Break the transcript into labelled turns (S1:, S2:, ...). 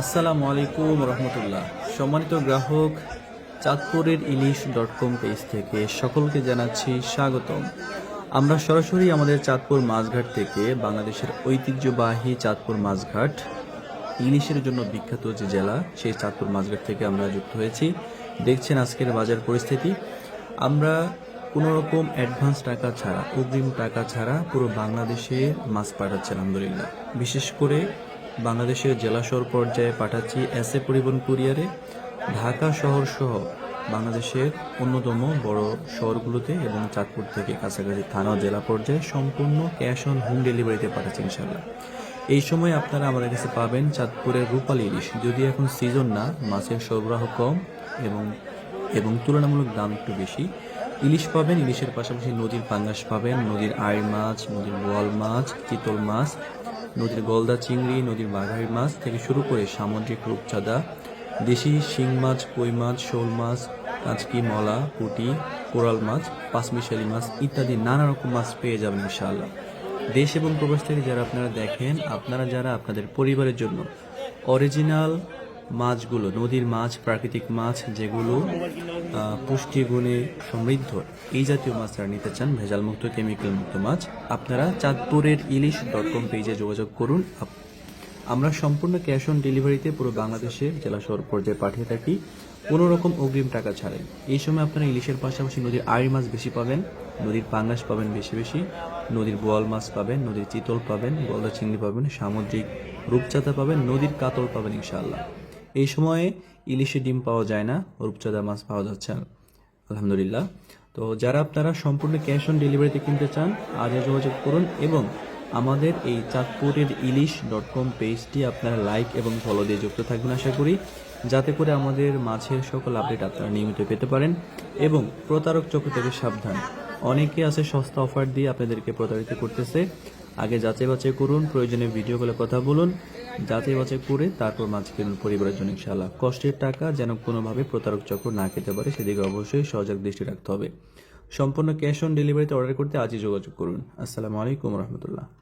S1: আসসালামু আলাইকুম রহমতুল্লাহ। সম্মানিত গ্রাহক, চাঁদপুরের ইলিশ ডট কম পেজ থেকে সকলকে জানাচ্ছি স্বাগতম। আমরা সরাসরি আমাদের চাঁদপুর মাছঘাট থেকে বাংলাদেশের ঐতিহ্যবাহী চাঁদপুর মাছঘাট, ইলিশের জন্য বিখ্যাত যে জেলা, সেই চাঁদপুর মাছঘাট থেকে আমরা যুক্ত হয়েছি। দেখছেন আজকের বাজার পরিস্থিতি। আমরা কোনো রকম অ্যাডভান্স টাকা ছাড়া, অগ্রিম টাকা ছাড়া পুরো বাংলাদেশে মাছ পাঠাচ্ছি আলহামদুলিল্লাহ। বিশেষ করে বাংলাদেশের জেলা শহর পর্যায়ে পাঠাচ্ছি এস এ পরিবহন কুরিয়ারে। ঢাকা শহর সহ বাংলাদেশের অন্যতম বড় শহরগুলোতে এবং চাঁদপুর থেকে কাছাকাছি থানা জেলা পর্যায়ে সম্পূর্ণ ক্যাশ অন হোম ডেলিভারিতে পাঠাচ্ছি ইনশাল্লাহ এই সময় আপনারা আমাদের কাছে পাবেন চাঁদপুরের রূপালী ইলিশ। যদি এখন সিজন না, মাছের সরবরাহ কম এবং এবং তুলনামূলক দাম একটু বেশি ইলিশ পাবেন, ইলিশের পাশাপাশি নদীর পাঙ্গাস পাবেন, নদীর আড় মাছ, নদীর বোয়াল মাছ, চিতল মাছ, নদীর গলদা চিংড়ি, নদীর বাঘাই মাছ থেকে শুরু করে সামুদ্রিক রূপচাঁদা, দেশি শিং মাছ, কই মাছ, শোল মাছ, কাঁচকি, মলা, পুঁটি, কোরাল মাছ, পাঁচমিশালি মাছ ইত্যাদি নানা রকম মাছ পেয়ে যাবেন ইনশাআল্লাহ। দেশ এবং প্রবাস থেকে যারা আপনারা দেখেন, আপনারা যারা আপনাদের পরিবারের জন্য অরিজিনাল মাছগুলো, নদীর মাছ, প্রাকৃতিক মাছ যেগুলো পুষ্টিগুণে সমৃদ্ধ, এই জাতীয় মাছ যারা নিতে চান। ভেজাল মুক্ত কেমিক্যাল মুক্ত মাছ। আপনারা চাঁদপুরের ইলিশ ডট কম পেজে যোগাযোগ করুন। আমরা সম্পূর্ণ ক্যাশ অন ডেলিভারিতে পুরো বাংলাদেশে জেলা শহর পর্যায়ে পাঠিয়ে থাকি। কোনো রকম অগ্রিম টাকা ছাড়াই এই সময় আপনারা ইলিশের পাশাপাশি নদীর আড়ি মাছ বেশি পাবেন, নদীর পাঙ্গাস পাবেন বেশি বেশি, নদীর বোয়াল মাছ পাবেন, নদীর চিতল পাবেন, গলদা চিংড়ি পাবেন, সামুদ্রিক রূপচাঁদা পাবেন, নদীর কাতল পাবেন ইনশাআল্লাহ। এই সময়ে ইলিশে ডিম পাওয়া যায় না, রূপচাঁদা মাছ পাওয়া যাচ্ছে আলহামদুলিল্লাহ। তো যারা আপনারা সম্পূর্ণ ক্যাশ অন ডেলিভারিতে কিনতে চান আজও যোগাযোগ করুন এবং আমাদের এই চাঁদপুরের ইলিশ ডট কম পেজটি আপনারা লাইক এবং ফলো দিয়ে যুক্ত থাকবেন আশা করি। যাতে করে আমাদের মাছের সকল আপডেট আপনারা নিয়মিত পেতে পারেন এবং প্রতারক চক্র থেকে সাবধান। অনেকে আছে সস্তা অফার দিয়ে আপনাদেরকে প্রতারিত করতেছে। আগে যাচাই বাছাই করুন, প্রয়োজনে ভিডিও কলে কথা বলুন। যাচাই বাছাই করে তারপর মাছ কিনুন পরিবারের জন্য ইনশাআল্লাহ। কষ্টের টাকা যেন কোনোভাবে প্রতারক চক্র না খেতে পারে, সেদিকে অবশ্যই সজাগ দৃষ্টি রাখতে হবে। সম্পূর্ণ ক্যাশ অন ডেলিভারিতে অর্ডার করতে আজই যোগাযোগ করুন। আসসালামু আলাইকুম রহমতুল্লাহ।